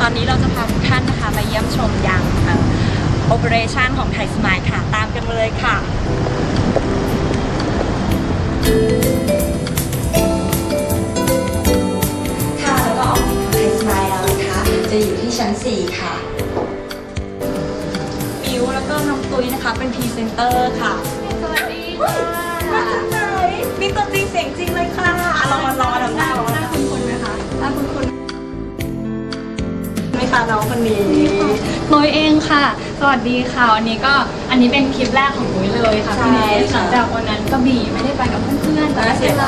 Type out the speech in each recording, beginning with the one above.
ตอนนี้เราจะพาทุกท่านนะคะไปเยี่ยมชมยังโอเปอเรชันของไทยสมายค่ะ ตามกันมาเลยค่ะค่ะแล้วก็ออฟฟิศของไทยสมายแล้วนะคะ จะอยู่ที่ชั้น 4 ค่ะมิวแล้วก็น้องตุ้ยนะคะเป็นพรีเซนเตอร์ค่ะ สวัสดีค่ะ ม่ค่ะน้องคนนี้นุ้ยเองค่ะ สวัสดีค่ะวันนี้ก็อันนี้เป็นคลิปแรกของนุ้ยเลยค่ะพี่เนสหลังจากวันนั้นกระบี่ไม่ได้ไปกับเพื่อนๆแต่ไม่เป็นไร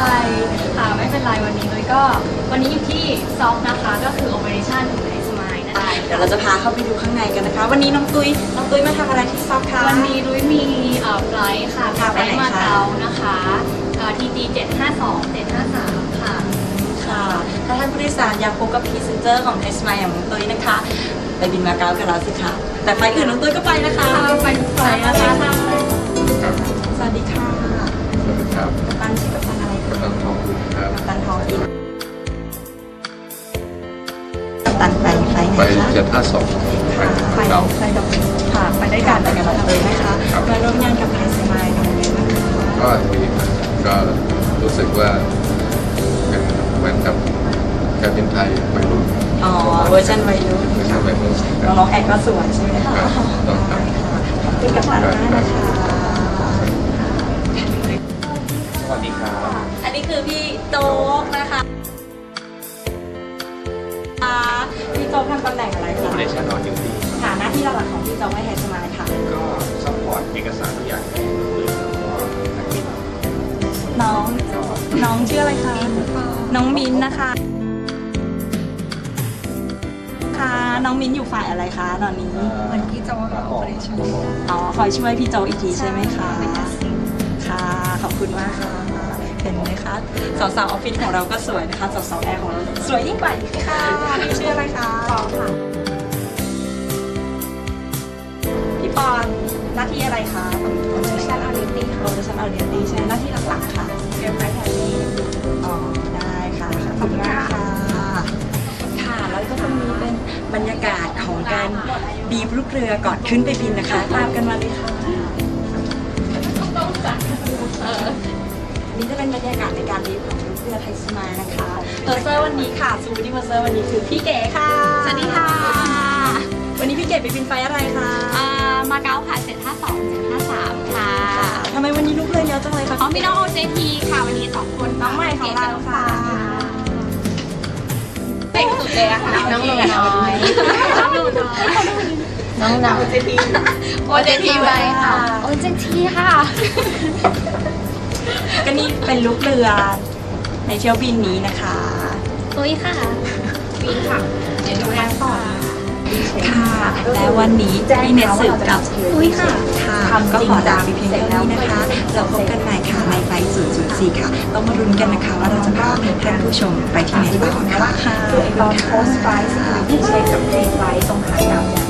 ค่ะไม่เป็นไรวันนี้นุ้ยก็ วันนี้อยู่ที่ซอฟนะคะก็คือ Operation ของไอสมายนะคะเดี๋ยวเราจะพาเข้าไปดูข้างในกันนะคะ วันนี้น้องตุ้ยน้องตุ้ยมาทำอะไรที่ซอกคะวันนี้นุ้ยมีเอ่อไฟลท์ค่ะค่ะไฟลท์ไปไหนมาคะเก๊านะคะ อยากพบกับพรีเซนเตอร์ของเทสมาอย่างน้องตุ้ยนะคะ ไปบินมาเก๊ากับเราสิค่ะแต่ไฟล์อื่นน้องตุ้ยก็ไปนะคะไปทุกไฟล์นะคะครับสวัสดีค่ะสวัสดีครับกัปตันชื่อกัปตันอะไรคะกำลังทองคุณครับกัปตันทองอินกัปตันไปไฟล์ไหนไปคะเจ็ดห้าสองไปไปเราไปดอกค่ะไปด้วยกันไปกันเราเลยนะคะครับมาร่วมงานกับไทยสมายกันเลยนะคะก็ดีครับก็รู้สึกว่าเป็นเหมือนกับ การบินไทยวัยรุ่นอ๋อเวอร์ชันวัยรุ่นไม่ใช่วัยรุ่นครับน้องๆแอดก็สวยใช่ไหมคะครับต้องครับขอบคุณกับตันมากนะคะสวัสดีครับอันนี้คือพี่โจ๊กนะคะอ่าพี่โจ๊กทำตำแหน่งอะไรคะ Operation on Duty ค่ะหน้าที่หลักๆของพี่โจ๊กไม่ไฮสมายค่ะก็ซัพพอร์ตเอกสารทุกอย่างให้ลูกมือแล้วก็นักบินน้องน้องชื่ออะไรคะ น้องมิ้นท์นะคะ น้องมิ้นท์อยู่ฝ่ายอะไรคะตอนนี้ เหมือนพี่โจค่ะ Operation อ๋อคอยช่วยพี่โจกอีกทีใช่ไหมคะค่ะ ขอบคุณมากค่ะเห็นไหมคะสาวๆออฟฟิศของเราก็สวยนะคะสาวๆแอร์ของเราสวยยิ่งกว่าอีกค่ะพี่ชื่ออะไรคะปอค่ะพี่ปอนหน้าที่อะไรคะตรงตรงนี้ชั้นอาริตี้ค่ะโปรดักชั่นออเรียนตีใช่ไหมหน้าที่หลักๆค่ะเรียนไปแทนนี้อ๋อ บีบลูกเรือก่อนขึ้นไปบินนะคะ ตามกันมาเลยค่ะนี่จะเป็นบรรยากาศในการบีบของลูกเรือไทยสมายนะคะเออร์เซอร์วันนี้ค่ะซูบิที่เอร์เซอร์วันนี้คือพี่เก๋ค่ะ สวัสดีค่ะ วันนี้พี่เก๋ไปบินไฟล์อะไรคะอ่ามาเก๊าค่ะ752 753 ค่ะทำไมวันนี้ลูกเรือเยอะจังเลยคะอ๋อมีน้อง OJT ค่ะวันนี้สองคนน้องใหม่ของเราค่ะ เด็กสุดเลยอะค่ะน้องหนูน้อยน้องหนูน้อยน้องหนู OJT OJT ไปค่ะ OJT ค่ะ ก็นี่เป็นลูกเรือในเที่ยวบินนี้นะคะตุ้ยค่ะวีค่ะ เดี๋ยวดูแลต่อค่ะ และวันนี้พี่เนสสืบกับอุ้ยค่ะ ค่ะก็ขอลาไปเพียงเท่านี้นะคะเราพบกันใหม่ค่ะในไฟล์004 ค่ะ ต้องมารุนกันนะคะว่าเราจะพาท่านผู้ชมไปที่ไหนบ้างค่ะตอนโพสต์ไฟล์สิ่งที่เช็คกับเพลงไฟล์ตรงขากลับเนี่ย